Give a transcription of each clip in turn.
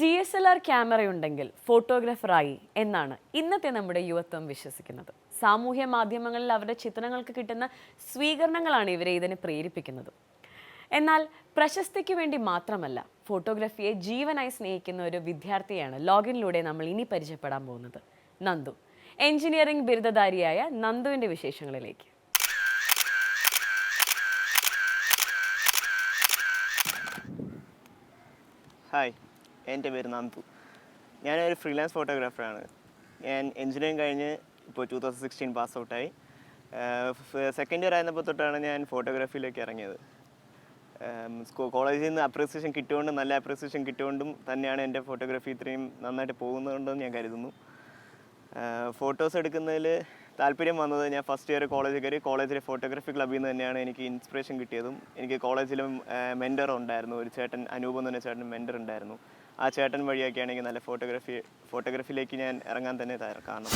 D S L R ക്യാമറയുണ്ടെങ്കിൽ ഫോട്ടോഗ്രാഫറായി എന്നാണ് ഇന്നത്തെ നമ്മുടെ യുവത്വം വിശ്വസിക്കുന്നത്. സാമൂഹ്യ മാധ്യമങ്ങളിൽ അവരുടെ ചിത്രങ്ങൾക്ക് കിട്ടുന്ന സ്വീകരണങ്ങളാണ് ഇവരെ ഇതിനെ പ്രേരിപ്പിക്കുന്നത്. എന്നാൽ പ്രശസ്തിക്ക് വേണ്ടി മാത്രമല്ല ഫോട്ടോഗ്രാഫിയെ ജീവനായി സ്നേഹിക്കുന്ന ഒരു വിദ്യാർത്ഥിയാണ് ലോഗിനിലൂടെ നമ്മൾ ഇനി പരിചയപ്പെടാൻ പോകുന്നത്. നന്ദു. എഞ്ചിനീയറിംഗ് ബിരുദധാരിയായ നന്ദുവിന്റെ വിശേഷങ്ങളിലേക്ക്. ഹായ് എന്റെ പേര് നന്ദു. ഞാനൊരു ഫ്രീലാൻസ് ഫോട്ടോഗ്രാഫറാണ് ഞാൻ എഞ്ചിനീയറിംഗ് കഴിഞ്ഞ് ഇപ്പോൾ ടൂ തൗസൻഡ് സിക്സ്റ്റീൻ പാസ് ഔട്ടായി സെക്കൻഡ് ഇയർ ആയിരുന്നപ്പോൾ തൊട്ടാണ് ഞാൻ ഫോട്ടോഗ്രാഫിയിലേക്ക് ഇറങ്ങിയത്. കോളേജിൽ നിന്ന് അപ്രീസിയേഷൻ കിട്ടുകൊണ്ടും നല്ല അപ്രീസിയേഷൻ കിട്ടുകൊണ്ടും തന്നെയാണ് എന്റെ ഫോട്ടോഗ്രാഫി ഇത്രയും നന്നായിട്ട് പോകുന്നതുകൊണ്ടെന്ന് ഞാൻ കരുതുന്നു. ഫോട്ടോസ് എടുക്കുന്നതിൽ താല്പര്യം വന്നത് ഞാൻ ഫസ്റ്റ് ഇയർ കോളേജിൽ കയറി കോളേജിലെ ഫോട്ടോഗ്രാഫി ക്ലബ്ബിൽ നിന്ന് തന്നെയാണ് എനിക്ക് ഇൻസ്പിറേഷൻ കിട്ടിയതും. എനിക്ക് കോളേജിലും മെന്റർ ഉണ്ടായിരുന്നു. ഒരു ചേട്ടൻ അനൂപ് എന്ന് പറഞ്ഞ ചേട്ടൻ മെന്റർ ഉണ്ടായിരുന്നു. ആ ചേട്ടൻ വഴിയൊക്കെ ആണെങ്കിൽ നല്ല ഫോട്ടോഗ്രാഫി ഫോട്ടോഗ്രാഫിയിലേക്ക് ഞാൻ ഇറങ്ങാൻ തന്നെ കാരണം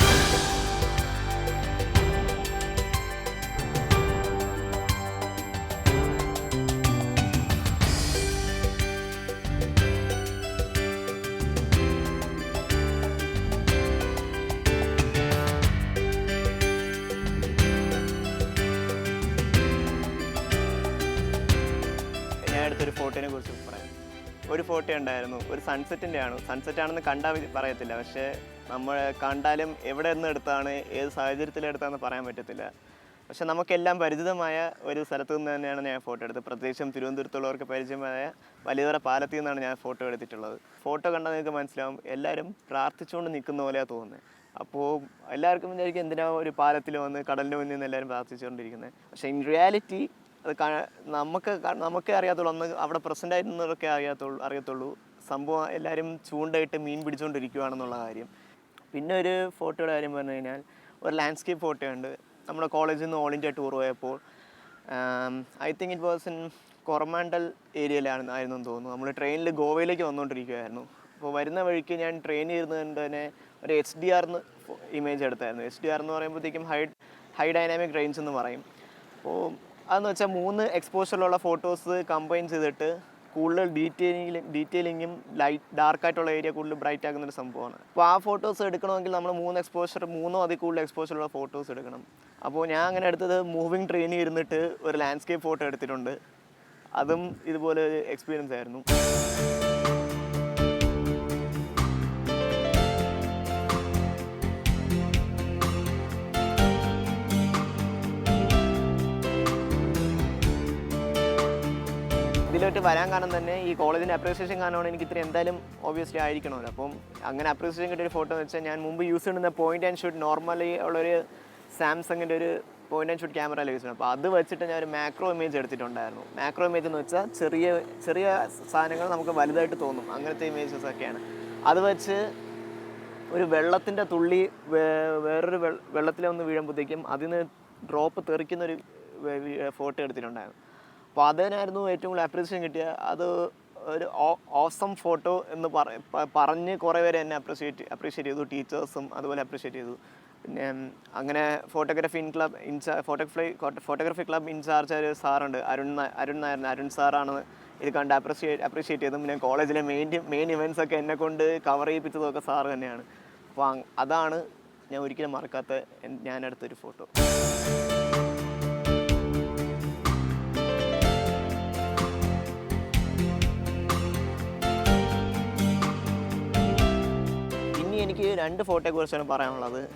ഫോട്ടോ ഉണ്ടായിരുന്നു. ഒരു സൺസെറ്റിന്റെ ആണ് സൺസെറ്റ് ആണെന്ന് കണ്ടാൽ പറയത്തില്ല. പക്ഷേ നമ്മൾ കണ്ടാലും എവിടെ നിന്ന് എടുത്താണ് ഏത് സാഹചര്യത്തിൽ എടുത്താന്ന് പറയാൻ പറ്റത്തില്ല. പക്ഷെ നമുക്കെല്ലാം പരിചിതമായ ഒരു സ്ഥലത്തു നിന്ന് തന്നെയാണ് ഞാൻ ഫോട്ടോ എടുത്തത്. പ്രത്യേകിച്ചും തിരുവനന്തപുരത്തുള്ളവർക്ക് പരിചയമായ വലിയതര പാലത്തിൽ നിന്നാണ് ഞാൻ ഫോട്ടോ എടുത്തിട്ടുള്ളത്. ഫോട്ടോ കണ്ടാൽ നിങ്ങൾക്ക് മനസ്സിലാവും എല്ലാവരും പ്രാർത്ഥിച്ചുകൊണ്ട് നിൽക്കുന്ന പോലെയാണ് തോന്നുന്നത് അപ്പോൾ എല്ലാവർക്കും വിചാരിക്കും എന്തിനാ ഒരു പാലത്തിൽ വന്ന് കടലിന്റെ മുന്നിൽ നിന്ന് എല്ലാവരും പ്രാർത്ഥിച്ചുകൊണ്ടിരിക്കുന്നത് പക്ഷേ ഇൻ റിയാലിറ്റി നമുക്ക് നമുക്ക് അറിയാത്തുള്ളൂ. അന്ന് അവിടെ പ്രസന്റ് ആയിരുന്നവരൊക്കെ അറിയാത്തുള്ളൂ അറിയത്തുള്ളൂ. സംഭവം എല്ലാവരും ചൂണ്ടയിട്ട് മീൻ പിടിച്ചുകൊണ്ടിരിക്കുകയാണെന്നുള്ള കാര്യം. പിന്നെ ഒരു ഫോട്ടോയുടെ കാര്യം പറഞ്ഞു കഴിഞ്ഞാൽ ഒരു ലാൻഡ്സ്കേപ്പ് ഫോട്ടോ ഉണ്ട് നമ്മുടെ കോളേജിൽ നിന്ന് ഓൾ ഇന്ത്യ ടൂർ പോയപ്പോൾ I think it was in Coromandel ഏരിയയിലാണ് ആയിരുന്നു തോന്നുന്നു. നമ്മൾ ട്രെയിനിൽ ഗോവയിലേക്ക് വന്നുകൊണ്ടിരിക്കുകയായിരുന്നു അപ്പോൾ വരുന്ന വഴിക്ക് ഞാൻ ട്രെയിനിൽ ഇരുന്നുകൊണ്ട് തന്നെ ഒരു എച്ച് ഡി ആർന്ന് ഇമേജ് എടുത്തായിരുന്നു. എച്ച് ഡി ആർ എന്ന് പറയുമ്പോഴത്തേക്കും ഹൈ ഹൈ ഡൈനാമിക് റേഞ്ച് എന്ന് പറയും. അപ്പോൾ അതെന്ന് വെച്ചാൽ മൂന്ന് എക്സ്പോഷറിലുള്ള ഫോട്ടോസ് കമ്പൈൻ ചെയ്തിട്ട് കൂടുതൽ ഡീറ്റെയിലിംഗ് ഡീറ്റെയിലിങ്ങും ലൈറ്റ് ഡാർക്ക് ആയിട്ടുള്ള ഏരിയ കൂടുതൽ ബ്രൈറ്റ് ആക്കുന്ന ഒരു സംഭവമാണ്. അപ്പോൾ ആ ഫോട്ടോസ് എടുക്കണമെങ്കിൽ നമ്മൾ മൂന്ന് എക്സ്പോഷർ മൂന്നോ അതിൽ കൂടുതൽ എക്സ്പോഷറുള്ള ഫോട്ടോസ് എടുക്കണം. അപ്പോൾ ഞാൻ അങ്ങനെ എടുത്തത് മൂവിങ് ട്രെയിനിൽ ഇരുന്നിട്ട് ഒരു ലാൻഡ്സ്കേപ്പ് ഫോട്ടോ എടുത്തിട്ടുണ്ട്. അതും ഇതുപോലെ ഒരു എക്സ്പീരിയൻസ് ആയിരുന്നു. ഇതിലോട്ട് വരാൻ കാരണം തന്നെ ഈ കോളേജിന്റെ അപ്രീസിയേഷൻ കാരണമാണ് എനിക്ക് ഇത്ര എന്തായാലും ഓബിയസ്ലി ആയിരിക്കണമല്ലോ. അപ്പം അങ്ങനെ അപ്രീസിയേഷൻ കിട്ടിയ ഫോട്ടോ എന്ന് വെച്ചാൽ ഞാൻ മുമ്പ് യൂസ് ചെയ്യുന്ന പോയിന്റ് ആൻഡ് ഷൂട്ട് നോർമലി ഉള്ളൊരു സാംസങ്ങിന്റെ ഒരു point and shoot camera use ചെയ്യണം അപ്പോൾ അത് വെച്ചിട്ട് ഞാൻ ഒരു മാക്രോ ഇമേജ് എടുത്തിട്ടുണ്ടായിരുന്നു. മാക്രോ ഇമേജ് എന്ന് വെച്ചാൽ ചെറിയ ചെറിയ സാധനങ്ങൾ നമുക്ക് വലുതായിട്ട് തോന്നും. അങ്ങനത്തെ ഇമേജസ് ഒക്കെയാണ്. അത് വെച്ച് ഒരു വെള്ളത്തിന്റെ തുള്ളി വേറൊരു വെള്ളത്തിൽ ഒന്ന് വീഴുമ്പോഴത്തേക്കും അതിന് ഡ്രോപ്പ് തെറിക്കുന്നൊരു ഫോട്ടോ എടുത്തിട്ടുണ്ടായിരുന്നു. അപ്പോൾ അതിനായിരുന്നു ഏറ്റവും കൂടുതൽ അപ്രീസിയേഷൻ കിട്ടിയ. അത് ഒരു ഓസം ഫോട്ടോ എന്ന് പറഞ്ഞ് കുറേ പേര് എന്നെ അപ്രീഷിയേറ്റ് അപ്രീഷിയേറ്റ് ചെയ്തു. ടീച്ചേഴ്സും അതുപോലെ അപ്രീഷിയേറ്റ് ചെയ്തു. പിന്നെ അങ്ങനെ ഫോട്ടോഗ്രാഫി ഇൻ ക്ലബ് ഇൻചാ ഫോട്ടോഗ്രാഫി ഫോട്ടോഗ്രാഫി ക്ലബ് ഇൻചാർജ് ഒരു സാറുണ്ട്. അരുൺ അരുൺ നായർ അരുൺ സാറാണ് ഇത് കണ്ട് അപ്രീഷിയേറ്റ് അപ്രീഷിയേറ്റ് ചെയ്തും പിന്നെ കോളേജിലെ മെയിൻ മെയിൻ ഇവന്റ്സ് ഒക്കെ എന്നെ കൊണ്ട് കവർ ചെയ്യിപ്പിച്ചതൊക്കെ സാറ് തന്നെയാണ്. അപ്പോൾ അതാണ് ഞാൻ ഒരിക്കലും മറക്കാത്ത ഞാൻ എടുത്തൊരു ഫോട്ടോ ഇനി എനിക്ക് രണ്ട് ഫോട്ടോയെ കുറിച്ചാണ് പറയാനുള്ളത്.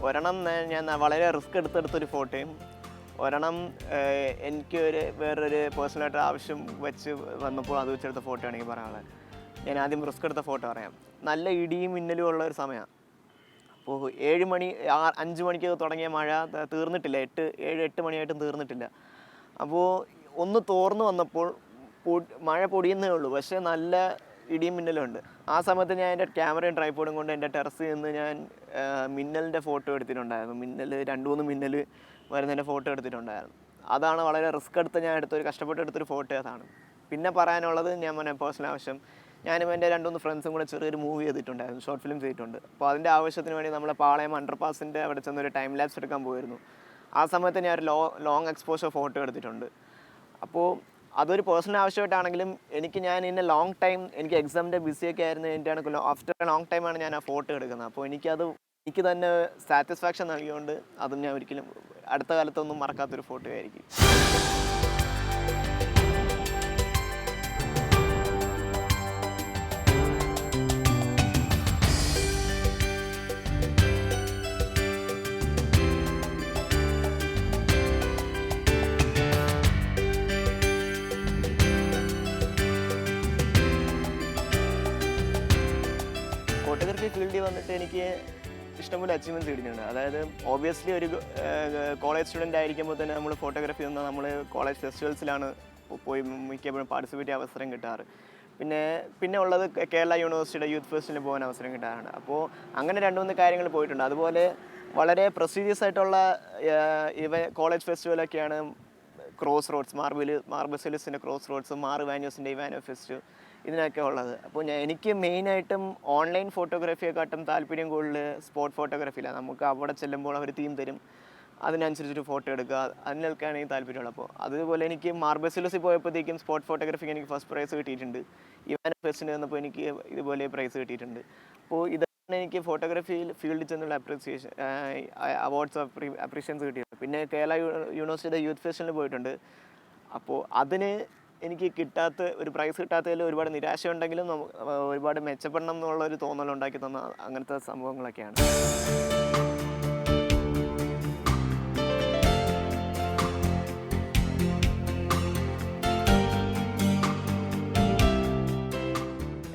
ഒരെണ്ണം ഞാൻ- വളരെ റിസ്ക് എടുത്തെടുത്തൊരു ഫോട്ടോയും ഒരെണ്ണം എനിക്ക് ഒരു വേറൊരു പേഴ്സണലായിട്ട് ആവശ്യം വെച്ച് വന്നപ്പോൾ അത് വെച്ചെടുത്ത ഫോട്ടോ എനിക്ക് പറയാനുള്ളത്. ഞാൻ ആദ്യം റിസ്ക് എടുത്ത ഫോട്ടോ പറയാം. നല്ല ഇടിയും മിന്നലും ഉള്ള ഒരു സമയമാണ് അപ്പോൾ ഏഴ് മണി അഞ്ച് മണിക്ക് തുടങ്ങിയ മഴ തീർന്നിട്ടില്ല. എട്ട് ഏഴ് എട്ട് മണിയായിട്ടും തീർന്നിട്ടില്ല. അപ്പോൾ ഒന്ന് തോർന്നു വന്നപ്പോൾ മഴ പൊടിയുന്നേ ഉള്ളൂ. പക്ഷേ നല്ല ഇടിയും മിന്നലും ഉണ്ട് ആ സമയത്ത് ഞാൻ എന്റെ ക്യാമറയും ട്രൈപ്പോഡും കൊണ്ട് എന്റെ ടെറസിൽ നിന്ന് ഞാൻ മിന്നലിന്റെ ഫോട്ടോ എടുത്തിട്ടുണ്ടായിരുന്നു. മിന്നൽ രണ്ട് മൂന്ന് മിന്നൽ വരുന്നതിന്റെ ഫോട്ടോ എടുത്തിട്ടുണ്ടായിരുന്നു. അതാണ് വളരെ റിസ്ക് എടുത്ത് ഞാൻ എടുത്തൊരു കഷ്ടപ്പെട്ട് എടുത്തൊരു ഫോട്ടോ അതാണ്. പിന്നെ പറയാനുള്ളത് ഞാൻ പറഞ്ഞ പേഴ്സണൽ ആവശ്യം. ഞാനും എന്റെ രണ്ട് മൂന്ന് ഫ്രണ്ട്സും കൂടെ ചെറിയൊരു മൂവി ചെയ്തിട്ടുണ്ടായിരുന്നു. ഷോർട്ട് ഫിലിം ചെയ്തിട്ടുണ്ട്. അപ്പോൾ അതിന്റെ ആവശ്യത്തിന് വേണ്ടി നമ്മൾ പാളയം അണ്ടർ പാസിന്റെ അവിടെ ചെന്നൊരു ടൈം ലാപ്സ് എടുക്കാൻ പോയിരുന്നു. ആ സമയത്ത് ഞാൻ ഒരു ലോ ലോങ് എക്സ്പോഷർ ഫോട്ടോ എടുത്തിട്ടുണ്ട്. അപ്പോൾ അതൊരു പേഴ്സണൽ ആവശ്യമായിട്ടാണെങ്കിലും എനിക്ക് ഞാൻ ഇന്ന ലോങ് ടൈം എനിക്ക് എക്സാമിന്റെ ബിസിയൊക്കെ ആയിരുന്നു എന്റെ ആഫ്റ്റർ ലോങ് ടൈമാണ് ഞാൻ ആ ഫോട്ടോ എടുക്കുന്നത്. അപ്പോൾ എനിക്കത് എനിക്ക് തന്നെ സാറ്റിസ്ഫാക്ഷൻ നൽകിയോണ്ട് അതും ഞാൻ ഒരിക്കലും അടുത്ത കാലത്തൊന്നും മറക്കാത്തൊരു ഫോട്ടോ ആയിരിക്കും. ഫീൽഡിൽ വന്നിട്ട് എനിക്ക് ഇഷ്ടംപോലെ അച്ചീവ്മെന്റ്സ് കിട്ടിയിട്ടുണ്ട്. അതായത് ഓബിയസ്ലി ഒരു കോളേജ് സ്റ്റുഡന്റ് ആയിരിക്കുമ്പോൾ തന്നെ നമ്മൾ ഫോട്ടോഗ്രാഫി നിന്ന് നമ്മൾ കോളേജ് ഫെസ്റ്റിവൽസിലാണ് പോയി മിക്കപ്പോഴും പാർട്ടിസിപ്പേറ്റ് ചെയ്യാൻ അവസരം കിട്ടാറ്. പിന്നെ പിന്നെ ഉള്ളത് കേരള യൂണിവേഴ്സിറ്റിയുടെ യൂത്ത് ഫെസ്റ്റിന് പോകാൻ അവസരം കിട്ടാറുണ്ട്. അപ്പോൾ അങ്ങനെ രണ്ട് മൂന്ന് കാര്യങ്ങൾ പോയിട്ടുണ്ട്. അതുപോലെ വളരെ പ്രസ്റ്റീജിയസ് ആയിട്ടുള്ള ഇവ കോളേജ് ഫെസ്റ്റിവലൊക്കെയാണ് ക്രോസ് റോഡ്സ് മാർബിൾ സെലിസിന്റെ ക്രോസ് റോഡ്സ് മാർ വാന്യൂസിന്റെ ഇവാനോ ഫെസ്റ്റ് ഇതിനൊക്കെ ഉള്ളത്. അപ്പോൾ ഞാൻ എനിക്ക് മെയിനായിട്ടും ഓൺലൈൻ ഫോട്ടോഗ്രാഫിയെക്കാട്ടും താല്പര്യം കൂടുതൽ സ്പോട്ട് ഫോട്ടോഗ്രാഫിയിലാണ് നമുക്ക് അവിടെ ചെല്ലുമ്പോൾ അവർ തീം തരും. അതിനനുസരിച്ചൊരു ഫോട്ടോ എടുക്കുക. അതിനൊക്കെയാണ് എനിക്ക് താല്പര്യമുള്ളത്. അപ്പോൾ അതുപോലെ എനിക്ക് മാർബസിലസിൽ പോയപ്പോഴത്തേക്കും സ്പോട്ട് ഫോട്ടോഗ്രാഫിക്ക് എനിക്ക് ഫസ്റ്റ് പ്രൈസ് കിട്ടിയിട്ടുണ്ട്. ഇവാനോ ഫെസ്റ്റിന് വന്നപ്പോൾ എനിക്ക് ഇതുപോലെ പ്രൈസ് കിട്ടിയിട്ടുണ്ട്. അപ്പോൾ ഇതാണ് എനിക്ക് ഫോട്ടോഗ്രാഫിയിൽ ഫീൽഡിൽ ചെന്നുള്ള അപ്രീസിയേഷൻ അവാർഡ്സ് അപ്രീഷിയൻസ് കിട്ടിയിട്ടുണ്ട് പിന്നെ കേരള യൂണിവേഴ്സിറ്റിയുടെ യൂത്ത് ഫെസ്റ്റിവലിന് പോയിട്ടുണ്ട്. അപ്പോൾ അതിന് എനിക്ക് കിട്ടാത്ത ഒരു പ്രൈസ് കിട്ടാത്തതിൽ ഒരുപാട് നിരാശ ഉണ്ടെങ്കിലും ഒരുപാട് മെച്ചപ്പെടണം എന്നുള്ള ഒരു തോന്നൽ ഉണ്ടാക്കി തന്ന അങ്ങനത്തെ സംഭവങ്ങളൊക്കെയാണ്.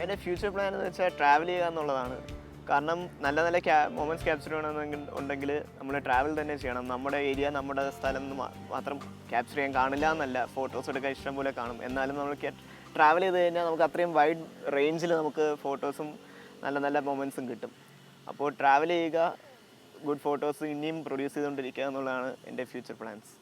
എന്റെ ഫ്യൂച്ചർ പ്ലാൻ എന്ന് വെച്ചാൽ ട്രാവൽ ചെയ്യുക എന്നുള്ളതാണ്. കാരണം നല്ല നല്ല ക്യാ മൊമെന്റ്സ് ക്യാപ്ചർ ചെയ്യണമെന്നെങ്കിൽ ഉണ്ടെങ്കിൽ നമ്മൾ ട്രാവൽ തന്നെ ചെയ്യണം. നമ്മുടെ ഏരിയ നമ്മുടെ സ്ഥലം മാത്രം ക്യാപ്ചർ ചെയ്യാൻ കാണില്ല എന്നല്ല. ഫോട്ടോസ് എടുക്കാൻ ഇഷ്ടം പോലെ കാണും. എന്നാലും നമ്മൾ ട്രാവൽ ചെയ്ത് കഴിഞ്ഞാൽ നമുക്ക് അത്രയും വൈഡ് റേഞ്ചിൽ നമുക്ക് ഫോട്ടോസും നല്ല നല്ല മൊമെന്റ്സും കിട്ടും. അപ്പോൾ ട്രാവൽ ചെയ്യുക ഗുഡ് ഫോട്ടോസ് ഇനിയും പ്രൊഡ്യൂസ് ചെയ്തുകൊണ്ടിരിക്കുക എന്നുള്ളതാണ് എന്റെ ഫ്യൂച്ചർ പ്ലാൻസ്